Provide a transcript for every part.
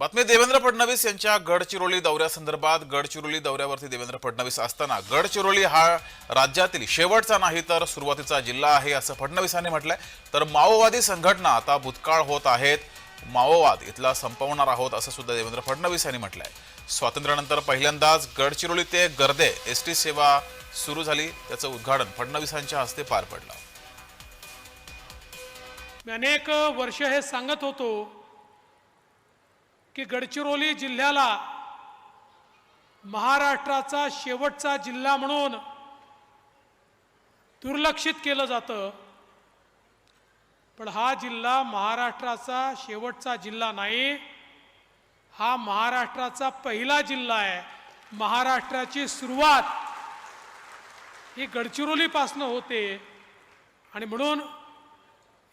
बातमी देवेंद्र फडणवीस यांच्या गडचिरोली दौऱ्यासंदर्भात गडचिरोली दौऱ्यावरती देवेंद्र फडणवीस असताना गडचिरोली हा राज्यातील शेवटचा नाही तर सुरुवातीचा जिल्हा आहे असं फडणवीसांनी म्हटलंय. तर माओवादी संघटना आता भूतकाळ होत आहेत. माओवाद इथला संपवणार आहोत असं सुद्धा देवेंद्र फडणवीस यांनी म्हटलंय. स्वातंत्र्यानंतर पहिल्यांदाच गडचिरोली ते गर्दे एस टी सेवा सुरू झाली. त्याचं उद्घाटन फडणवीसांच्या हस्ते पार पडलं. मी अनेक वर्ष हे सांगत होतो. की गडचिरोली जिल्ह्याला महाराष्ट्राचा शेवटचा जिल्हा म्हणून दुर्लक्षित केलं जातं. पण हा जिल्हा महाराष्ट्राचा शेवटचा जिल्हा नाही. हा महाराष्ट्राचा पहिला जिल्हा आहे. महाराष्ट्राची सुरुवात ही गडचिरोलीपासनं होते. आणि म्हणून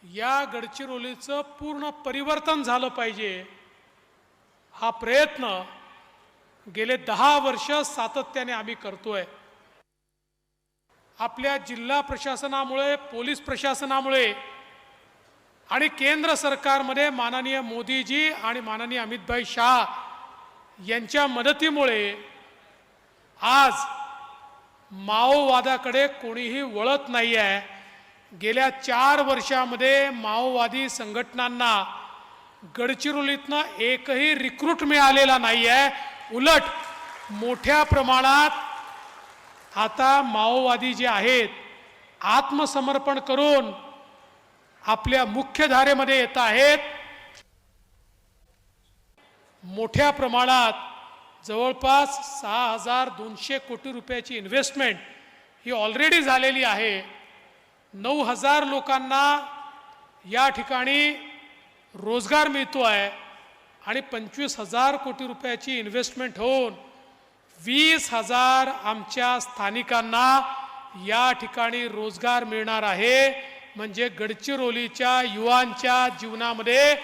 या गडचिरोलीचं पूर्ण परिवर्तन झालं पाहिजे. हा प्रयत्न गेले दहा वर्ष सातत्याने आम्ही करतोय. आपल्या जिल्हा प्रशासनामुळे पोलीस प्रशासनामुळे आणि केंद्र सरकारमध्ये माननीय मोदीजी आणि माननीय अमितभाई शाह यांच्या मदतीमुळे आज माओवादाकडे कोणीही वळत नाही आहे गेल्या चार वर्षामध्ये माओवादी संघटनांना गडचिरोलीतनं एकही रिक्रूट मिळालेला नाही आहे उलट मोठ्या प्रमाणात आता माओवादी जे आहेत आत्मसमर्पण करून आपल्या मुख्य धारेमध्ये येत आहेत. मोठ्या प्रमाणात जवळपास सहा हजार दोनशे कोटी रुपयाची इन्व्हेस्टमेंट ही ऑलरेडी झालेली आहे. नऊ हजार लोकांना या ठिकाणी रोजगार मिळतो आहे आणि पंचवीस हजार कोटी रुपयाची इन्व्हेस्टमेंट होऊन वीस हजार आमच्या स्थानिकांना या ठिकाणी रोजगार मिळणार आहे. म्हणजे गडचिरोलीच्या युवांच्या जीवनामध्ये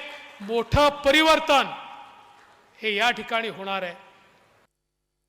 मोठं परिवर्तन हे या ठिकाणी होणार आहे.